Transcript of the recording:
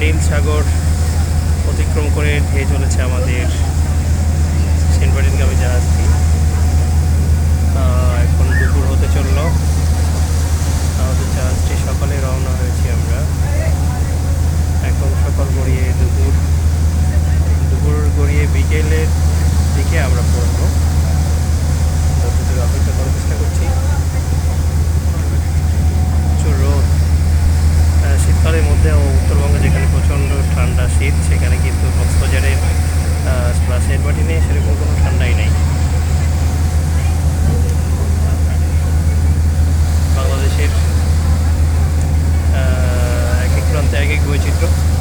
নীল সাগর অতিক্রম করে ধেয়ে চলেছে আমাদের সেনবাড়িনগামী জাহাজটি। এখন দুপুর হতে চলল। আমাদের জাহাজটি সকালে রওনা হয়েছি আমরা। এখন সকাল গড়িয়ে দুপুর। দুপুর গড়িয়ে বিকেলের দিকে আমরা পড়ব অপেক্ষা করার চেষ্টা করছি। রোদ। শীতকালের মধ্যে উত্তর প্রচণ্ড ঠান্ডা শীত, সেখানে কিন্তু কক্সবাজারে ক্লাসের বাটি নেই সেরকম কোনো ঠান্ডাই নেই। বাংলাদেশের এক এক প্রান্তে এক এক বৈচিত্র্য।